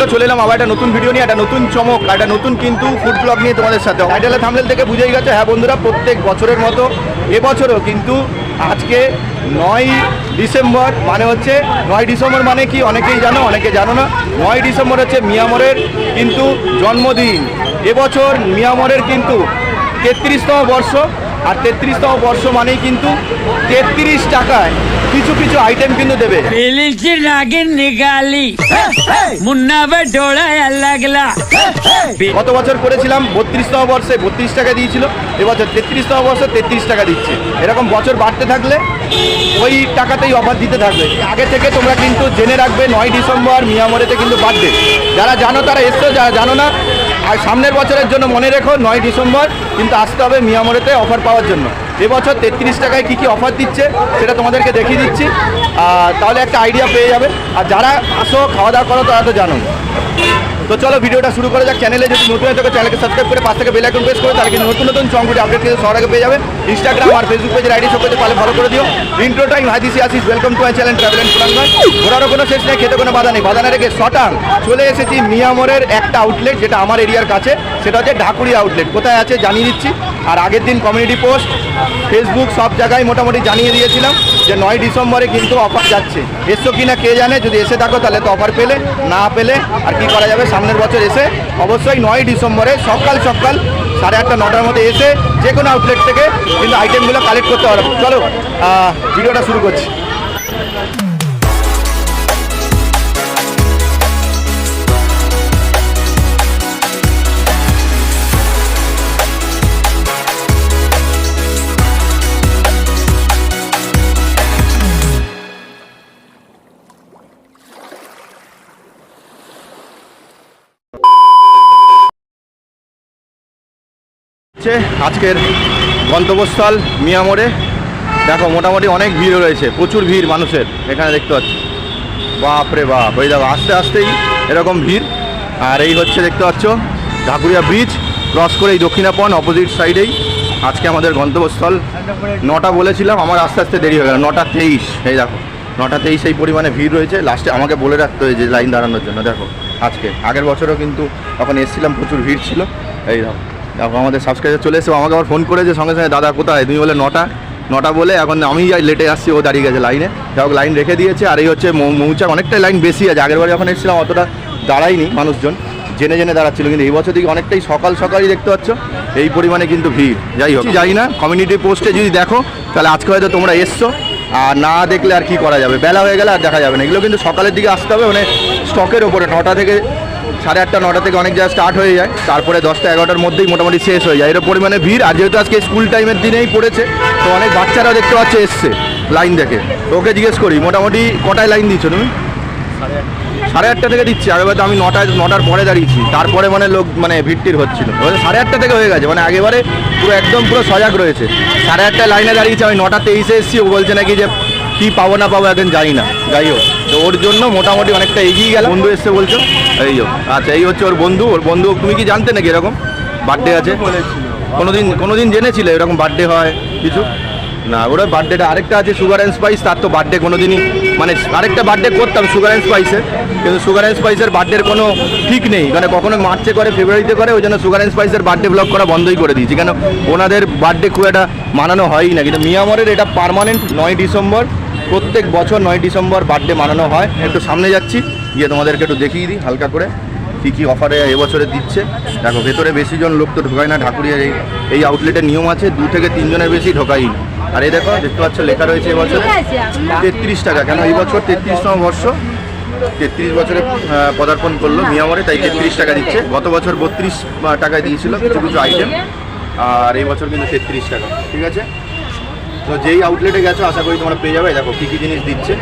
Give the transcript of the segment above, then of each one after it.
তো চলে এলাম, আবার একটা নতুন ভিডিও নিয়ে, একটা নতুন চমক, একটা নতুন কিন্তু ফুড ব্লগ নিয়ে তোমাদের সাথে। টাইটেলে থামলেল থেকে বুঝেই গেছে হ্যাঁ বন্ধুরা, প্রত্যেক বছরের মতো, এবছরও কিন্তু আজকে নয় ডিসেম্বর মানে হচ্ছে নয় ডিসেম্বর মানে কি অনেকেই জানো, অনেকে জানো না। নয় ডিসেম্বর হচ্ছে মিয়ামরের কিন্তু জন্মদিন। এবছর মিয়ামরের কিন্তু তেত্রিশতম বর্ষ, আর তেত্রিশতম বর্ষ মানেই কিন্তু তেত্রিশ টাকায় কিছু কিছু আইটেম কিন্তু দেবে। কত নিগালি। গত বছর করেছিলাম বত্রিশতম বর্ষে বত্রিশ টাকা দিয়েছিল এবছর তেত্রিশতম বর্ষে তেত্রিশ টাকা দিচ্ছে। এরকম বছর বাড়তে থাকলে ওই টাকাতেই অফার দিতে থাকবে। আগে থেকে তোমরা কিন্তু জেনে রাখবে নয় ডিসেম্বর মিয়ামরেতে কিন্তু বাড়বে। যারা জানো তারা এসছো যারা জানো না আর সামনের বছরের জন্য মনে রেখো, নয় ডিসেম্বর, কিন্তু আসতে হবে মিয়ামরেতে অফার পাওয়ার জন্য। এবছর তেত্রিশ টাকায় কী কী অফার দিচ্ছে সেটা তোমাদেরকে দেখিয়ে দিচ্ছি। তাহলে একটা আইডিয়া পেয়ে যাবে। আর যারা আসো, খাওয়া দাওয়া করো, তারা তো জানো তো চলো ভিডিওটা শুরু করা যাক। চ্যানেলে যদি নতুন থাকে চ্যানেলকে সাবস্ক্রাইব করে পাশ থেকে বেল আইকন প্রেস করে, তাহলে নতুন নতুন চঙ্গুটি আপডেট কিন্তু সবার আগে পেয়ে যাবে। ইনস্টাগ্রাম আর ফেসবুক পেজের আইডি সব পালে ফলো করে দিও। ইন্ট্রো টাইম হাদিসি আসিস welcome to my channel travel and Puranganj ঘোরারও কোনো শেষ নেই, খেতে কোনো বাধা নেই। বাধা না রেখে শটাং চলে এসেছি মিয়ামরের একটা আউটলেট যেটা আমার এরিয়ার কাছে, সেটা হচ্ছে ঢাকুরি আউটলেট কোথায় আছে জানিয়ে দিচ্ছি। আর আগের দিন কমিউনিটি পোস্ট ফেসবুক সব জায়গায় মোটামুটি জানিয়ে দিয়েছিলাম যে নয় ডিসেম্বরে কিন্তু অফার যাচ্ছে। এসো কি না কে জানে? যদি এসে থাকো, তাহলে তো অফার পেলে, না পেলে আর কি করা যাবে? সামনের বছর এসে অবশ্যই নয় ডিসেম্বরে সকাল সকাল সাড়ে আটটা, নটার মধ্যে এসে যে কোনো আউটলেট থেকে কিন্তু আইটেমগুলো কালেক্ট করতে পারব। চলো ভিডিওটা শুরু করছি। আজকের গন্তব্যস্থল মিয়ামোড়ে দেখো, মোটামুটি অনেক ভিড় রয়েছে, প্রচুর ভিড় মানুষের, এখানে দেখতে পাচ্ছি। বাপরে বাপ ওই দেখো, আস্তে আস্তেই এরকম ভিড়। আর এই হচ্ছে দেখতে পাচ্ছ, ঢাকুরিয়া ব্রিজ ক্রস করে এই দক্ষিণাপন অপোজিট সাইডেই আজকে আমাদের গন্তব্যস্থল নটা বলেছিলাম, আমার আস্তে আস্তে দেরি হয়ে গেল, নটা তেইশ, এই দেখো। নটা তেইশ এই পরিমাণে ভিড় রয়েছে লাস্টে আমাকে বলে রাখতে হয়েছে লাইন দাঁড়ানোর জন্য, দেখো, আজকে। আগের বছরও কিন্তু তখন এসেছিলাম, প্রচুর ভিড় ছিল, এই দেখো। আমাদের সাবস্ক্রাইবার চলে এসে আমাকে আবার ফোন করেছে সঙ্গে সঙ্গে, দাদা, কোথায়? তুমি বলে, নটা। নটা বলে এখন আমি যাই লেটে আসছি, ও দাঁড়িয়ে গেছে লাইনে যাই লাইন রেখে দিয়েছে। আর এই হচ্ছে মৌচাক, অনেকটাই লাইন বেশি আছে। আগের বারে যখন এসেছিলাম, অতটা দাঁড়ায়নি মানুষজন। জেনে জেনে দাঁড়াচ্ছিল। কিন্তু এই বছর দিকে অনেকটাই সকাল সকালই দেখতে পাচ্ছ, এই পরিমাণে কিন্তু ভিড়। যাই হোক, যাই না কমিউনিটি পোস্টে যদি দেখো, তাহলে আজকে হয়তো তোমরা এসছো। আর না দেখলে আর কি করা যাবে? বেলা হয়ে গেলে আর দেখা যাবে না। এগুলো কিন্তু সকালের দিকে আসতে হবে। মানে স্টকের ওপরে, নটা থেকে সাড়ে আটটা, নটা থেকে অনেক জায়গায় স্টার্ট হয়ে যায়। তারপরে দশটা, এগারোটার মধ্যেই মোটামুটি শেষ হয়ে যায়। এর পরিমাণে ভিড়, আর যেহেতু আজকে স্কুল টাইমের দিনেই পড়েছে, তো অনেক বাচ্চারাও দেখতে পাচ্ছে এসছে লাইন দেখে। ওকে জিজ্ঞেস করি, মোটামুটি কটায় লাইন দিচ্ছ তুমি? সাড়ে আটটা থেকে দিচ্ছি আগেবার তো আমি নটায়, নটার পরে দাঁড়িয়েছি। তারপরে মানে লোক মানে ভিড়টির হচ্ছিল। এবারে সাড়ে আটটা থেকে হয়ে গেছে মানে আগেবারে পুরো একদম পুরো সজাগ রয়েছে। সাড়ে আটটায় লাইনে দাঁড়িয়েছি, আমি নটা তেইশে এসেছি, ও বলছে নাকি যে কি পাবো না পাবো, এখন জানি না। যাই হোক। তো ওর জন্য মোটামুটি অনেকটা এগিয়ে গেল বন্ধু এসছে বলছো? এই হোক আচ্ছা এই হচ্ছে ওর বন্ধু। ওর বন্ধু তুমি কি জানতে নাকি এরকম? বার্থডে আছে? কোনোদিন কোনোদিন জেনেছিলে এরকম বার্থডে হয়? কিছু? না ওরা বার্থডেটা আরেকটা আছে সুগার অ্যান্ড স্পাইস তার তো বার্থডে কোনো দিনই মানে আরেকটা বার্থডে করতাম সুগার অ্যান্ড স্পাইসের কিন্তু সুগার অ্যান্ড স্পাইসের বার্থডের কোনো ঠিক নেই। মানে কখনো মার্চে করে ফেব্রুয়ারিতে করে ওই জন্য সুগার অ্যান্ড স্পাইসের বার্থডে ব্লগ করা বন্ধই করে দিয়েছি। কেন? ওনাদের বার্থডে খুব একটা মানানো হয়ই না। কিন্তু মিয়ামরের এটা পার্মানেন্ট নয় ডিসেম্বর। প্রত্যেক বছর নয় ডিসেম্বর বার্থডে মানানো হয়। একটু সামনে যাচ্ছি, গিয়ে তোমাদেরকে একটু দেখিয়ে দিই হালকা করে কী কী অফারে এবছরে দিচ্ছে। দেখো, ভেতরে বেশি জন লোক তো ঢোকায় না ঢাকুরিয়ার এই এই আউটলেটের নিয়ম আছে, দু থেকে তিনজনের বেশি ঢোকাই। আর এই দেখো, দেখতে পাচ্ছ, লেখা রয়েছে এবছর তেত্রিশ টাকা। কেন, এই বছর তেত্রিশতম বর্ষ? তেত্রিশ বছরে পদার্পণ করল মিয়ামরে তাই তেত্রিশ টাকা দিচ্ছে। গত বছর বত্রিশ টাকায় দিয়েছিল, কিছু কিছু আইটেম আর এই বছর কিন্তু তেত্রিশ টাকা, ঠিক আছে? তো যেই আউটলেটে গেছো, আশা করি তোমরা পেয়ে যাবে। দেখো, কী কী জিনিস দিচ্ছে।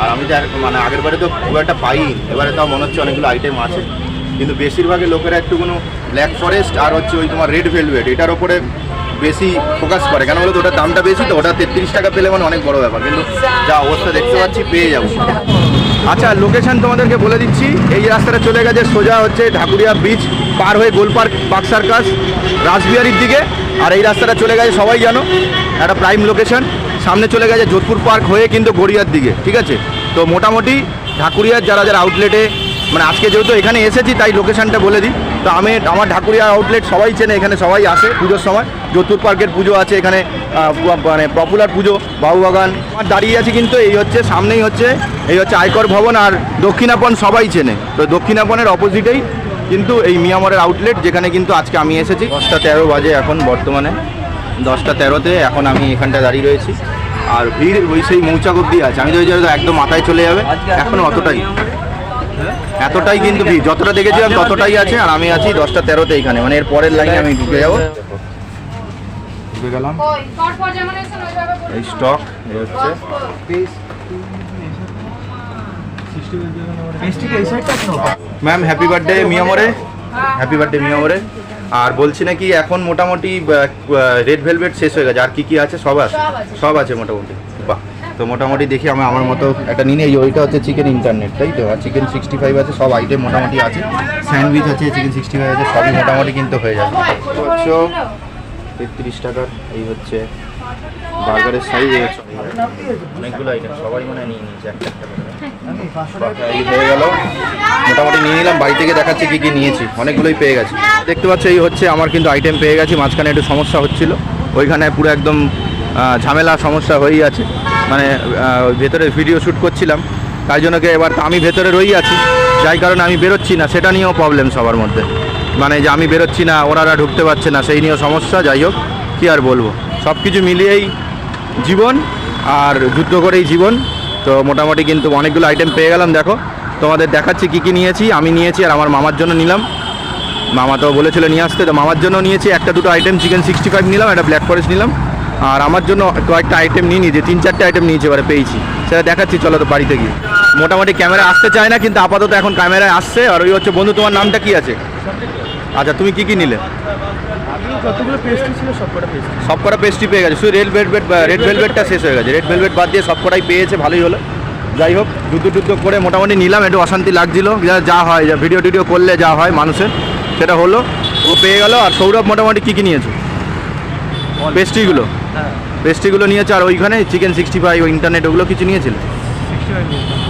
আর আমি তো মানে আগের বারে তো খুব একটা পাইনি, এবারে তাও মনে হচ্ছে অনেকগুলো আইটেম আছে। কিন্তু বেশিরভাগই লোকেরা একটু কোনো ব্ল্যাক ফরেস্ট আর হচ্ছে ওই তোমার রেড ভেলভেট এটার ওপরে বেশি ফোকাস করে। কেন বলতো, ওটার দামটা বেশি তো, ওটা তেত্রিশ টাকা পেলে মানে অনেক বড় ব্যাপার। কিন্তু যা অবস্থা দেখতে পাচ্ছি, পেয়ে যাব। আচ্ছা লোকেশন তোমাদেরকে বলে দিচ্ছি। এই রাস্তাটা চলে গেছে সোজা হচ্ছে ঢাকুরিয়া ব্রিজ পার হয়ে গোলপার্ক বাগ সার্কাস রাসবিহারির দিকে। আর এই রাস্তাটা চলে গেছে, সবাই জানো, একটা প্রাইম লোকেশন সামনে চলে গেছে যোধপুর পার্ক হয়ে কিন্তু গড়িয়ার দিকে, ঠিক আছে? তো মোটামুটি ঢাকুরিয়ার যারা যারা আউটলেটে মানে আজকে যেহেতু এখানে এসেছি, তাই লোকেশনটা বলে দিই। তো আমি, আমার ঢাকুরিয়া আউটলেট সবাই চেনে, এখানে সবাই আসে পুজোর সময়। যোধপুর পার্কের পুজো আছে এখানে মানে পপুলার পুজো বাবুবাগান আমার দাঁড়িয়ে আছি কিন্তু এই হচ্ছে, সামনেই হচ্ছে, এই হচ্ছে আয়কর ভবন আর দক্ষিণাপন সবাই চেনে। তো দক্ষিণাপনের অপোজিটেই কিন্তু এই মিয়ামরের আউটলেট যেখানে কিন্তু আজকে আমি এসেছি। দশটা তেরো বাজে এখন বর্তমানে। দশটা তেরোতে এখন আমি এখানটা দাঁড়িয়ে রয়েছি। আর ভিড় ওই সেই মৌচাক অব্দি আছে। আমি তো ওই একদম মাথায় চলে যাবে। এখন অতটাই। এতটাই কিন্তু ভিড়। যতটা দেখেছিলাম ততটাই আছে আর আমি আছি দশটা তেরোতে এখানে। মানে এর পরের লাইনে আমি ঢুকে যাব। ঢুকে গেলাম। এই স্টক এই হচ্ছে। ম্যাম হ্যাপি বার্থডে মিয়ামরে হ্যাপি বার্থডে মিয়ামরে আর বলছি নাকি এখন মোটামুটি রেড ভেলভেট শেষ হয়ে গেছে। আর কি কি আছে? সব আছে। সব আছে। মোটামুটি। বাহ। তো মোটামুটি দেখি আমি আমার মতো একটা নিয়ে নিই। ওইটা হচ্ছে চিকেন ইন্টারনেট তাই তো? আর চিকেন সিক্সটি ফাইভ আছে সব আইটেম মোটামুটি আছে। স্যান্ডউইচ আছে চিকেন সিক্সটি ফাইভ আছে সবই মোটামুটি কিন্তু হয়ে যাবে। নিলো। তেত্রিশ টাকার এই হচ্ছে বার্গারের সাইজ অনেকগুলো আইটেম সবাই মানে নিয়ে নিয়েছে একটা একটা করে। মোটামুটি নিয়ে নিলাম। বাড়ি থেকে দেখাচ্ছি কি কি নিয়েছি। অনেকগুলোই পেয়ে গেছি। দেখতে পাচ্ছ, এই হচ্ছে আমার কিন্তু আইটেম পেয়ে গেছি। মাঝখানে একটু সমস্যা হচ্ছিল। ওইখানে পুরো একদম ঝামেলা, সমস্যা হয়েই আছে। মানে ভেতরে ভিডিও শ্যুট করছিলাম। তাই জন্য এবার আমি ভেতরে রই আছি। যাই কারণে আমি বেরোচ্ছি না। সেটা নিয়েও প্রবলেম সবার মধ্যে। মানে যে আমি বেরোচ্ছি না ওনারা ঢুকতে পারছে না, সেই নিয়েও সমস্যা। যাই হোক, কী আর বলব? সব কিছু মিলিয়েই জীবন আর যুদ্ধ করেই জীবন। তো মোটামুটি কিন্তু অনেকগুলো আইটেম পেয়ে গেলাম, দেখো। তোমাদের দেখাচ্ছি কী কী নিয়েছি, আমি নিয়েছি আর আমার মামার জন্য নিলাম। মামা তো বলেছিল নিয়ে আসতে, তো মামার জন্য নিয়েছি একটা দুটো আইটেম চিকেন সিক্সটি ফাইভ নিলাম, একটা ব্ল্যাক ফরেস্ট নিলাম। আর আমার জন্য কয়েকটা আইটেম নিয়ে নিয়েছি, তিন চারটে আইটেম নিয়েছি এবারে পেয়েছি। সেটা দেখাচ্ছি, চলো তো বাড়িতে গিয়ে। মোটামুটি ক্যামেরা আসতে চায় না, কিন্তু আপাতত এখন ক্যামেরায় আসছে। আর ওই হচ্ছে বন্ধু, তোমার নামটা কি আছে? আচ্ছা তুমি কি কি নিলে? যতগুলো পেস্ট্রি ছিল? সবকটা পেস্ট্রি পেয়ে গেছে। শুধু রেড ভেলভেট রেড ভেলভেটটা শেষ হয়ে গেছে। রেড ভেলভেট বাদ দিয়ে সব কটাই পেয়েছে ভালোই হলো। যাই হোক যুদ্ধ টুদ্ধ করে মোটামুটি নিলাম একটু অশান্তি লাগছিল। যা- যা হয় যা ভিডিও টিডিও করলে যা হয় মানুষের সেটা হলো ও পেয়ে গেল। আর সৌরভ মোটামুটি কী কী নিয়েছে? পেস্ট্রিগুলো হ্যাঁ। পেস্ট্রিগুলো নিয়েছে আর ওইখানে চিকেন সিক্সটি ফাইভ ইন্টারনেট ওগুলো কিছু নিয়েছিল?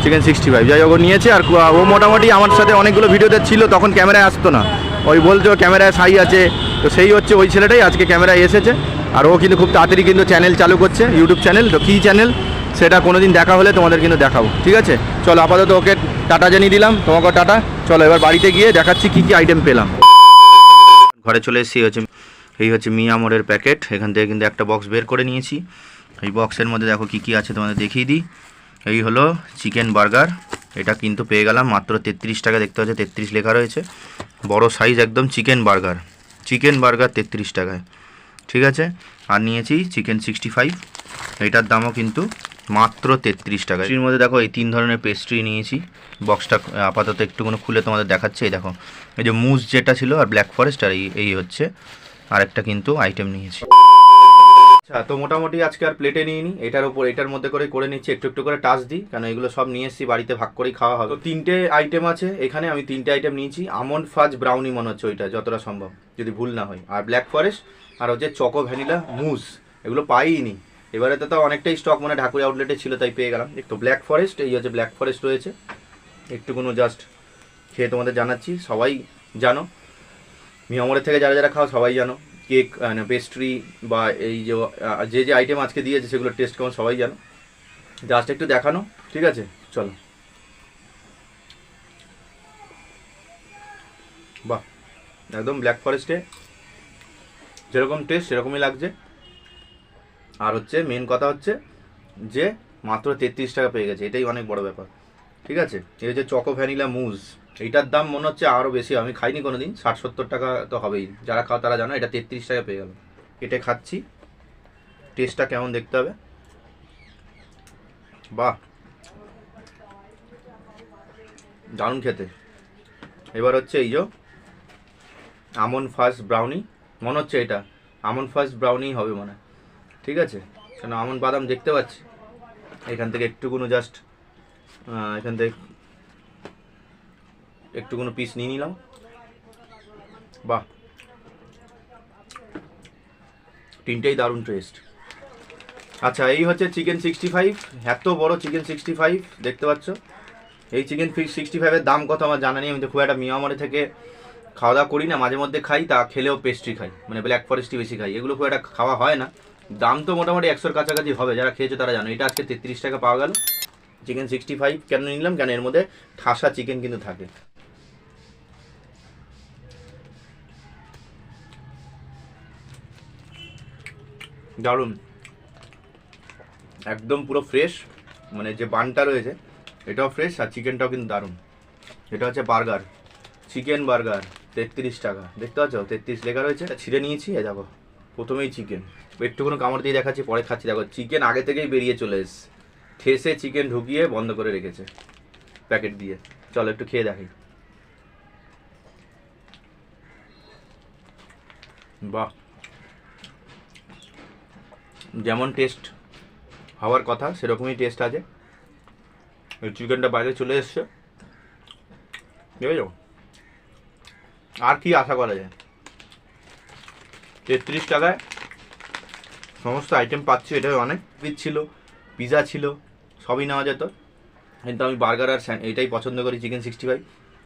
চিকেন সিক্সটি ফাইভ যাই হোক ও নিয়েছে। আর ও মোটামুটি আমার সাথে অনেকগুলো ভিডিওতে ছিল তখন ক্যামেরায় আসতো না। ওই বলতো ক্যামেরায় সাই আছে তো সেই হচ্ছে ওই ছেলেটাই, আজকে ক্যামেরায় এসেছে। আর ও কিন্তু খুব তাড়াতাড়ি কিন্তু চ্যানেল চালু করছে ইউটিউব চ্যানেল তো কী চ্যানেল সেটা কোনো দিন দেখা হলে তোমাদের কিন্তু দেখাবো, ঠিক আছে? চলো আপাতত ওকে টাটা জানিয়ে দিলাম তোমাকে টাটা। চলো এবার বাড়িতে গিয়ে দেখাচ্ছি কী কী আইটেম পেলাম। ঘরে চলে এসেছি হচ্ছে, এই হচ্ছে মিয়ামোরের প্যাকেট এখান থেকে কিন্তু একটা বক্স বের করে নিয়েছি। এই বক্সের মধ্যে দেখো কী কী আছে তোমাদের দেখিয়ে দিই। এই হলো চিকেন বার্গার এটা কিন্তু পেয়ে গেলাম মাত্র তেত্রিশ টাকা, দেখতে পাচ্ছ তেত্রিশ লেখা রয়েছে। বড় সাইজ একদম চিকেন বার্গার চিকেন বার্গার তেত্রিশ টাকায়। ঠিক আছে? আর নিয়েছি চিকেন সিক্সটি ফাইভ এটার দামও কিন্তু মাত্র তেত্রিশ টাকা এর মধ্যে দেখো এই তিন ধরনের পেস্ট্রি নিয়েছি। বক্সটা আপাতত একটুকুনো খুলে তোমাদের দেখাচ্ছে। এই দেখো, এই যে মুজ যেটা ছিল আর ব্ল্যাক ফরেস্ট আর এই হচ্ছে। আরেকটা কিন্তু আইটেম নিয়েছি। আচ্ছা তো মোটামুটি আজকে আর প্লেটে নিয়ে নিই এটার উপর, এটার মধ্যে করে করে নিচ্ছি, একটু একটু করে টাচ দিই কারণ এগুলো সব নিয়ে এসেছি, বাড়িতে ভাগ করেই খাওয়া হবে। তো তিনটে আইটেম আছে, এখানে আমি তিনটে আইটেম নিয়েছি, আমন্ড ফাজ ব্রাউনি মনে হচ্ছে ওইটা, যতটা সম্ভব, যদি ভুল না হয়। আর ব্ল্যাক ফরেস্ট আর হচ্ছে চকো ভ্যানিলা মুজ এগুলো পাইনি এবারে তো অনেকটাই স্টক মানে ঢাকুরি আউটলেটে ছিল, তাই পেয়ে গেলাম। তো ব্ল্যাক ফরেস্ট এই হচ্ছে ব্ল্যাক ফরেস্ট রয়েছে। একটুকুনো জাস্ট খেয়ে তোমাদের জানাচ্ছি, সবাই জানো। মিয়ামরের থেকে যারা যারা খাও, সবাই জানো। কেক পেস্ট্রি বা এই যে যে যে আইটেম আজকে দিয়েছে সেগুলো টেস্ট কেমন সবাই জানো। জাস্ট একটু দেখানো, ঠিক আছে? চলো। বাহ, একদম ব্ল্যাক ফরেস্টে যেরকম টেস্ট সেরকমই লাগছে। আর হচ্ছে মেন কথা হচ্ছে যে, মাত্র তেত্রিশ টাকা পেয়ে গেছে। এটাই অনেক বড় ব্যাপার। ঠিক আছে? এই হচ্ছে চকো ভ্যানিলা মুজ এইটার দাম মনে হচ্ছে আরও বেশি, আমি খাইনি কোনো দিন ষাট সত্তর টাকা তো হবেই। যারা খাও তারা জানো, এটা তেত্রিশ টাকা পেয়ে গেল। কেটে খাচ্ছি। টেস্টটা কেমন দেখতে হবে? বাহ। দারুণ খেতে। এবার হচ্ছে এই যে, আমন ফার্স্ট ব্রাউনি। মনে হচ্ছে এটা, আমন ফার্স্ট ব্রাউনি হবে মনে। ঠিক আছে? কেন, আমন বাদাম দেখতে পাচ্ছি। এখান থেকে একটুকুনো জাস্ট এখান থেকে একটু কোনো পিস নিয়ে নিলাম। বাহ। তিনটেই দারুণ টেস্ট আচ্ছা এই হচ্ছে চিকেন সিক্সটি ফাইভ এত বড় চিকেন সিক্সটি ফাইভ দেখতে পাচ্ছ? এই চিকেন ফিশ সিক্সটি ফাইভের দাম কত আমার জানা নেই, আমি তো খুব একটা মিয়ামরে থেকে খাওয়া দাওয়া করি না, মাঝে মধ্যে খাই, তা খেলেও পেস্ট্রি খাই মানে ব্ল্যাক ফরেস্টই বেশি খাই, এগুলো খুব একটা খাওয়া হয় না। দাম তো মোটামুটি একশোর কাছাকাছি হবে, যারা খেয়েছো তারা জানো। এটা আজকে তেত্রিশ টাকা পাওয়া গেল চিকেন সিক্সটি ফাইভ কেন নিলাম? কেন এর মধ্যে ঠাসা চিকেন কিন্তু থাকে। দারুণ। একদম পুরো ফ্রেশ মানে যে বানটা রয়েছে, এটাও ফ্রেশ আর চিকেনটাও কিন্তু দারুণ। এটা হচ্ছে বার্গার চিকেন বার্গার তেত্রিশ টাকা। দেখতে পাচ্ছ? তেত্রিশ লেখা রয়েছে ছিঁড়ে নিয়েছি, এ দেখো, প্রথমেই চিকেন একটুকুনো কামড় দিয়ে দেখাচ্ছি, পরে খাচ্ছি। দেখো চিকেন আগে থেকেই বেরিয়ে চলে এসছে ঠেসে চিকেন ঢুকিয়ে বন্ধ করে রেখেছে প্যাকেট দিয়ে। চলো, একটু খেয়ে দেখি। বাহ! যেমন টেস্ট হওয়ার কথা, সেরকমই টেস্ট আছে। চিকেনটা বাইরে চলে এসছে। বুঝেছ? আর কি আশা করা যায়? তেত্রিশ টাকায় সমস্ত আইটেম পাচ্ছি, এটাই অনেক। পিস ছিল পিৎজা ছিল, সবই নেওয়া যেত। কিন্তু আমি বার্গার আর এটাই পছন্দ করি চিকেন সিক্সটি ফাইভ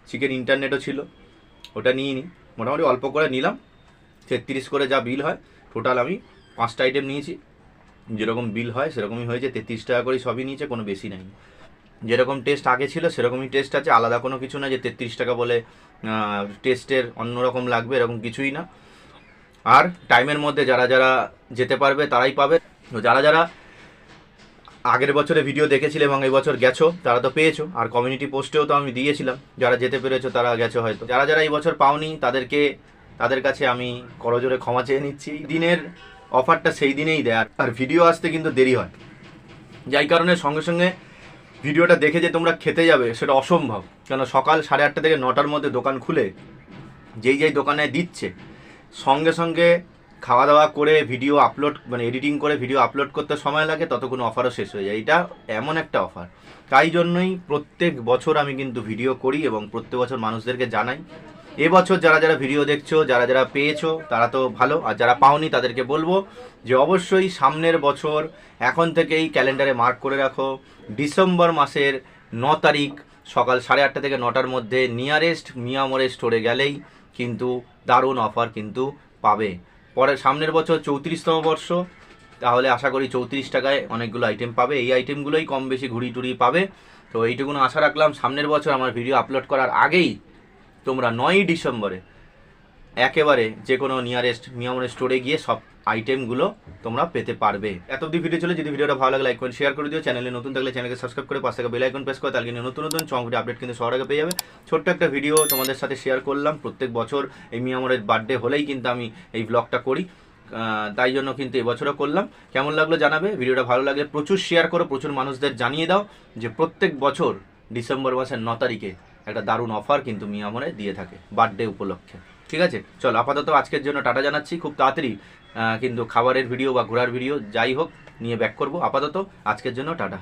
চিকেন ইন্টারনেটও ছিল, ওটা নিয়ে নিই মোটামুটি অল্প করে নিলাম। তেত্রিশ করে যা বিল হয় টোটাল আমি পাঁচটা আইটেম নিয়েছি। যেরকম বিল হয়, সেরকমই হয়েছে। তেত্রিশ টাকা করে সবই নিয়েছে, কোনো বেশি নাই। যেরকম টেস্ট আগে ছিল, সেরকমই টেস্ট আছে। আলাদা কোনো কিছু না যে তেত্রিশ টাকা বলে টেস্টের অন্যরকম লাগবে, এরকম কিছুই না। আর টাইমের মধ্যে যারা যারা যেতে পারবে, তারাই পাবে। তো যারা যারা আগের বছরে ভিডিও দেখেছিলে এবং এই বছর গেছো, তারা তো পেয়েছ। আর কমিউনিটি পোস্টেও তো আমি দিয়েছিলাম। যারা যেতে পেরেছ, তারা গেছো হয়তো। যারা যারা এই বছর পাওনি, তাদেরকে, তাদের কাছে আমি করজোরে ক্ষমা চেয়ে নিচ্ছি। দিনের অফারটা সেই দিনেই দেয়, আর- ভিডিও আসতে কিন্তু দেরি হয়। যাই কারণে সঙ্গে সঙ্গে ভিডিওটা দেখে যে তোমরা খেতে যাবে, সেটা অসম্ভব। কেন সকাল সাড়ে আটটা থেকে নটার মধ্যে দোকান খুলে, যেই যেই দোকানে দিচ্ছে, সঙ্গে সঙ্গে খাওয়া দাওয়া করে ভিডিও আপলোড মানে এডিটিং করে ভিডিও আপলোড করতে সময় লাগে, ততক্ষণ অফারও শেষ হয়ে যায়। এটা এমন একটা অফার তাই জন্যই প্রত্যেক বছর আমি কিন্তু ভিডিও করি এবং প্রত্যেক বছর মানুষদেরকে জানাই এবছর যারা যারা ভিডিও দেখছ, যারা যারা পেয়েছ, তারা তো ভালো। আর যারা পাওনি, তাদেরকে বলব যে অবশ্যই সামনের বছর এখন থেকেই ক্যালেন্ডারে মার্ক করে রাখো। ডিসেম্বর মাসের ন তারিখ সকাল সাড়ে আটটা থেকে নটার মধ্যে নিয়ারেস্ট মিয়ামরে স্টোরে গেলেই কিন্তু দারুণ অফার কিন্তু পাবে। পরে সামনের বছর চৌত্রিশতম বর্ষ, তাহলে আশা করি চৌত্রিশ টাকায় অনেকগুলো আইটেম পাবে। এই আইটেমগুলোই কম বেশি ঘুরি টুরি পাবে। তো এইটুকুনো আশা রাখলাম, সামনের বছর আমার ভিডিও আপলোড করার আগেই তোমরা নয়ই ডিসেম্বরে একেবারে যে কোনো নিয়ারেস্ট মিয়ামনের স্টোরে গিয়ে সব আইটেমগুলো তোমরা পেতে পারবে। এত অব্দি ভিডিও চলে, যদি ভিডিওটা ভালো লাগে লাইক করে শেয়ার করে দিও। চ্যানেলে নতুন থাকলে চ্যানেলকে সাবস্ক্রাইব করে পাশে বেল আইকন প্রেস করে, তাহলে কিন্তু নতুন নতুন চমকটি আপডেট কিন্তু সবার আগে পেয়ে যাবে। ছোট্ট একটা ভিডিও তোমাদের সাথে শেয়ার করলাম। প্রত্যেক বছর এই মিয়ামরের বার্থডে হলেই কিন্তু আমি এই ব্লগটা করি। তাই জন্য কিন্তু এবছরও করলাম। কেমন লাগল জানাবে? ভিডিওটা ভালো লাগলে প্রচুর শেয়ার করো, প্রচুর মানুষদের জানিয়ে দাও যে প্রত্যেক বছর ডিসেম্বর মাসের ন তারিখে একটা দারুণ অফার কিন্তু মিয়ামরে দিয়ে থাকে বার্থডে উপলক্ষে। ঠিক আছে? চল, আপাতত আজকের জন্য টাটা জানাচ্ছি, খুব তাড়াতাড়ি কিন্তু খাবারের ভিডিও বা ঘোরার ভিডিও যাই হোক, নিয়ে ব্যাক করব। আপাতত আজকের জন্য টাটা।